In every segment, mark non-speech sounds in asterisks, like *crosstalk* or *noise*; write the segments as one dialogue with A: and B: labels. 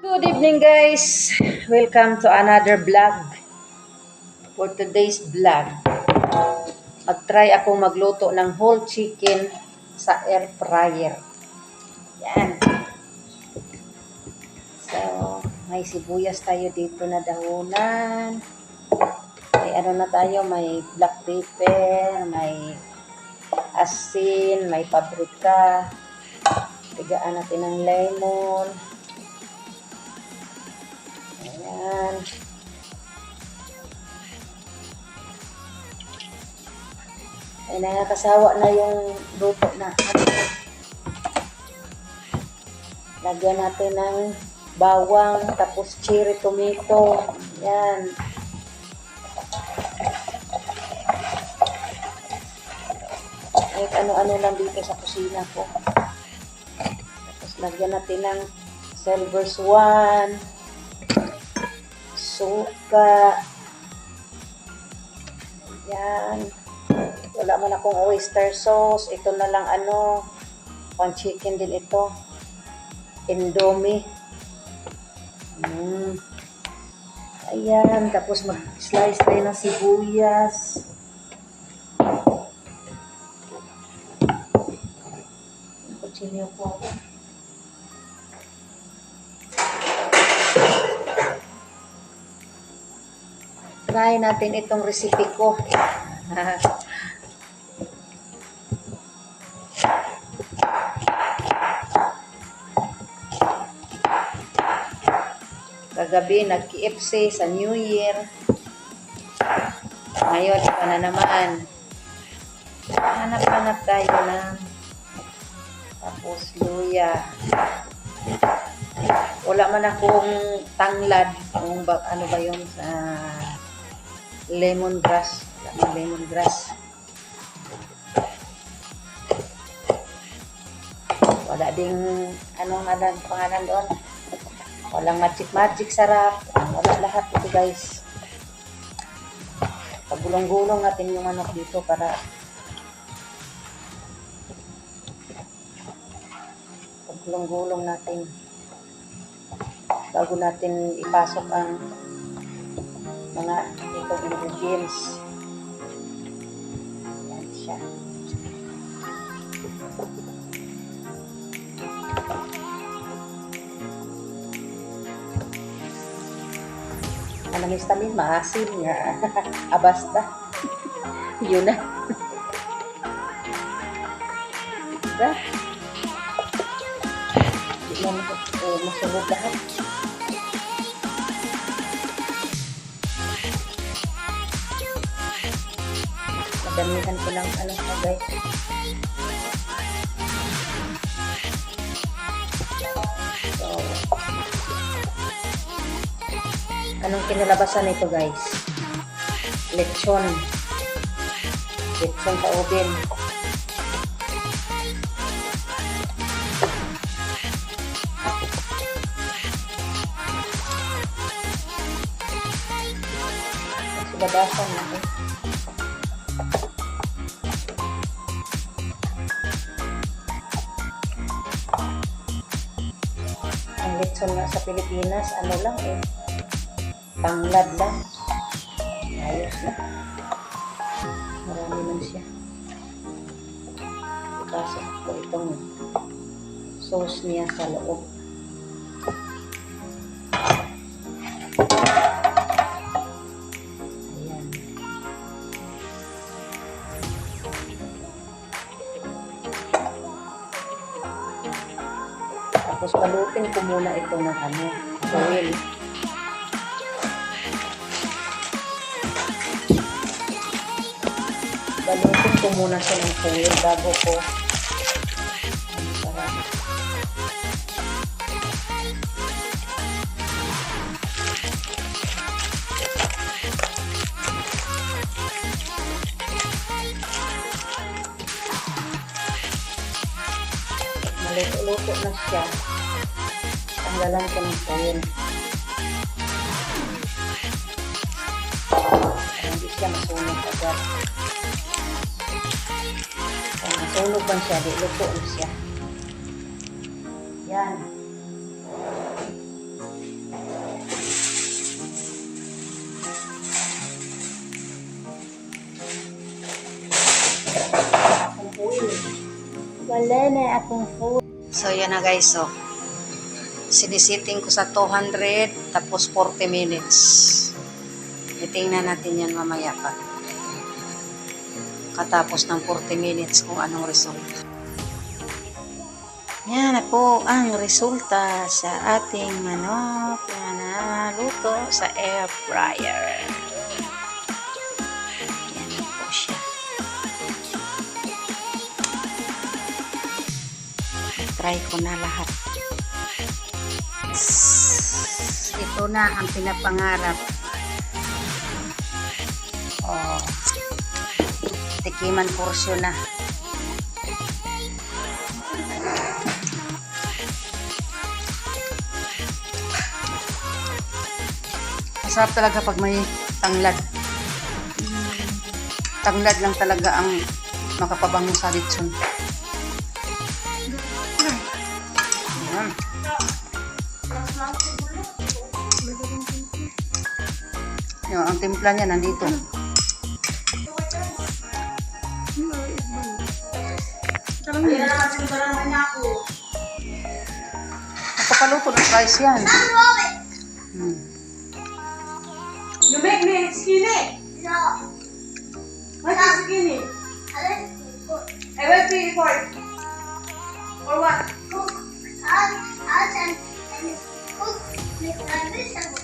A: Good evening guys! Welcome to another vlog. For today's vlog, mag-try ako magluto ng whole chicken sa air fryer. Yan. So, may sibuyas tayo dito na dahunan. May ano na tayo, may black pepper, may asin, may paprika. Tigaan natin ng lemon. Ayan. Ay, nakakasawa na yung luto na. Lagyan natin ng bawang, tapos cherry tomato. Yan. Kahit ano-ano lang dito sa kusina ko. Tapos lagyan natin ng silver swan suka. Yan. Wala man akong oyster sauce. Ito na lang ano, pang chicken din ito. Indomie. Mm. Ayan. Tapos mag-slice tayo ng sibuyas. Kutsilyo po. Try natin itong recipe ko. Kagabi, nag-KFC sa New Year. Ngayon, iba na naman. Hanap-hanap tayo ng tapos luya. Wala man akong tanglad. Kung ba, ano ba yun sa lemongrass. Wala man lemongrass. Wala ding anong alam, pangalan doon. Walang magic-magic sarap. Wala lahat ito guys. Pagulong-gulong natin yung manok dito para pagulong-gulong natin bago natin ipasok ang mga itong ingredients. Yan siya. Manamis tamis, maasim nga. *laughs* Abasta. *laughs* Yun na. *laughs* diba? Hindi mo masunod lahat. Madamihan ko lang ano sa guys. So, anong kinalabasan nito guys? Lechon. Lechon sa oven. Labasan natin. Lechon nga sa Pilipinas, ano lang eh, tanglad lang. Ayos na. Marami man siya. Ipasok ko itong sauce niya sa loob. Tapos balutin ko muna ito ng ano, oil. Balutin ko muna siya ng oil bago ko maluto-luto na siya tanggalan ko ng foil. Hindi siya masunog agad. Kung masunog man siya, di luto siya. Yan. Wala na akong food. So, yan na guys. So, sinisiting ko sa 200 tapos 40 minutes. Itingnan natin yan mamaya pa. Katapos ng 40 minutes kung anong result. Yan po ang resulta sa ating manok na naluto sa air fryer. Try ko na lahat. Ito na ang pinapangarap. Oh. Tikiman porsyon na. Masarap talaga pag may tanglad. Tanglad lang talaga ang makapabango sa litson. Yung, ang timpla niya nandito. Napapaluto ng rice yan. Hmm.
B: You make me skinny.
C: No.
B: Why you skinny?
C: I like to cook.
B: I went to report. Or what?
C: Cook. I'll, I'll send and cook. Make my fish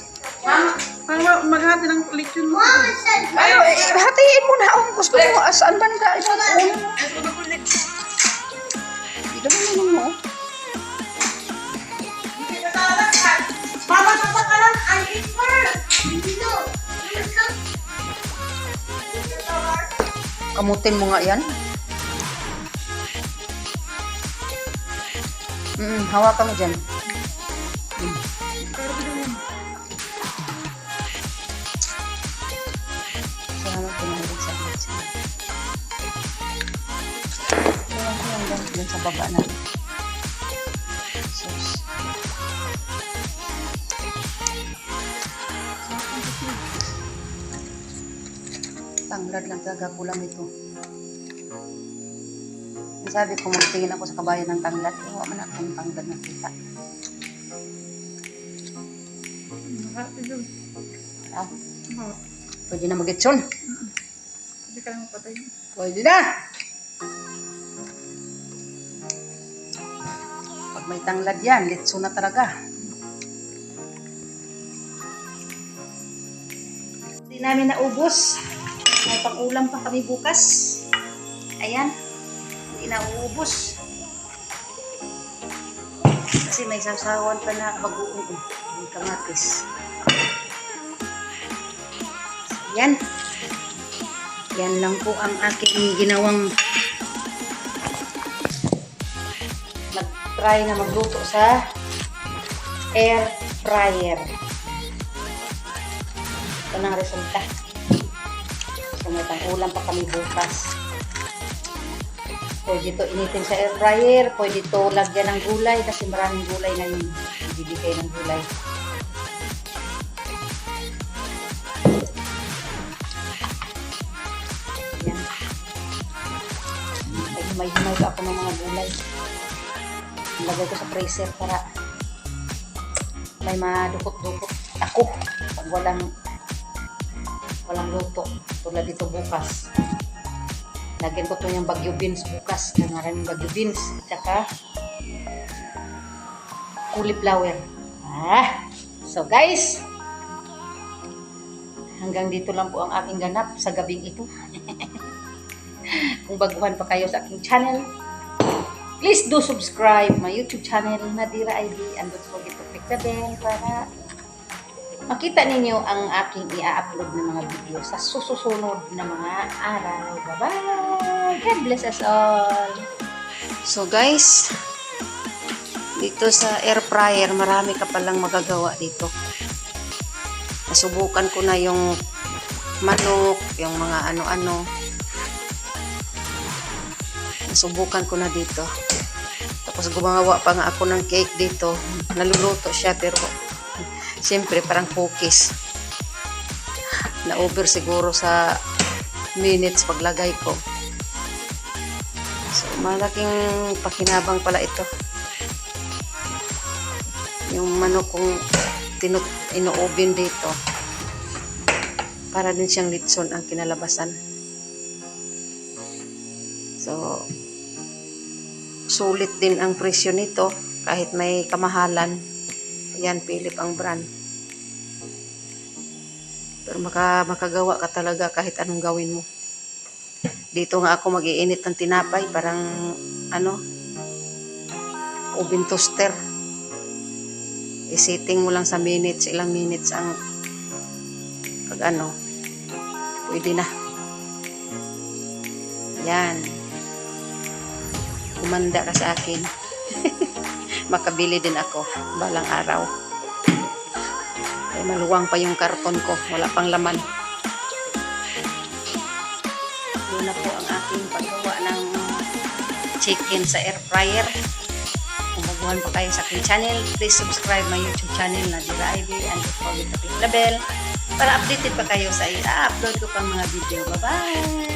B: Mama, parang maghati ng lechon mo.
A: Ay, eh, hatiin mo na ang gusto mo. Saan ba ka? Ito, Ito mo mo.
B: Mama, sasa ka lang. I eat first.
A: Kamutin mo nga yan. Mm, hawakan mo dyan. Baba na. Tanglad lang talaga kulang ito. Ang Sabi ko, magtingin ako sa kabayan ng tanglad. Wala man akong tanglad na kita.
B: Yun.
A: Ah, pwede na mag-itson.
B: Hindi ka lang patay.
A: Pwede na! May tanglad yan, litso na talaga. Hindi namin naubos. May pang-ulam pa kami bukas. Ayan. Hindi na uubos. Kasi may sasawan pa na bagoong eh. May kamatis. Yan. Yan lang po ang aking ginawang nag-try na magluto sa air fryer. Ito na ang resulta. So, may ulam pa kami bukas. Pwede to initin sa air fryer. Pwede to lagyan ng gulay kasi maraming gulay na yung bibigay ng gulay. Yan. May himay-himay pa ako ng mga gulay. Ilagay ko sa freezer para may madukot-dukot ako pag walang walang luto. Tulad dito bukas. Lagyan ko to yung bagyo beans bukas. Kaya maraming bagyo beans. Tsaka cauliflower. Ah! So guys, hanggang dito lang po ang aking ganap sa gabing ito. *laughs* Kung baguhan pa kayo sa aking channel, please do subscribe my YouTube channel, Nadira ID, and don't forget to click the bell para makita ninyo ang aking i-upload na mga video sa susunod na mga araw. Bye-bye! God bless us all! So guys, dito sa air fryer, marami ka palang magagawa dito. Nasubukan ko na yung manok, yung mga ano-ano. Nasubukan ko na dito. Tapos gumawa pa nga ako ng cake dito. Naluluto siya pero siyempre parang cookies. Na-over siguro sa minutes paglagay ko. So, Malaking pakinabang pala ito. Yung manok kong inuubin dito. Para din siyang litson ang kinalabasan. So, sulit din ang presyo nito kahit may kamahalan. Ayan, Philip ang brand. Pero maka, makagawa ka talaga kahit anong gawin mo. Dito nga ako mag-iinit ng tinapay, parang ano, oven toaster. I-setting mo lang sa minutes, ilang minutes ang pag ano, pwede na. Yan. Kumanda ka sa akin. *laughs* Makabili din ako balang araw. Ay, maluwang pa yung karton ko. Wala pang laman. Yun na po ang aking paggawa ng chicken sa air fryer. Kung baguhan po kayo sa aking channel, please subscribe my YouTube channel na Dira Ivy and don't forget to click the bell para updated pa kayo sa i-upload ko pang mga video. Bye-bye!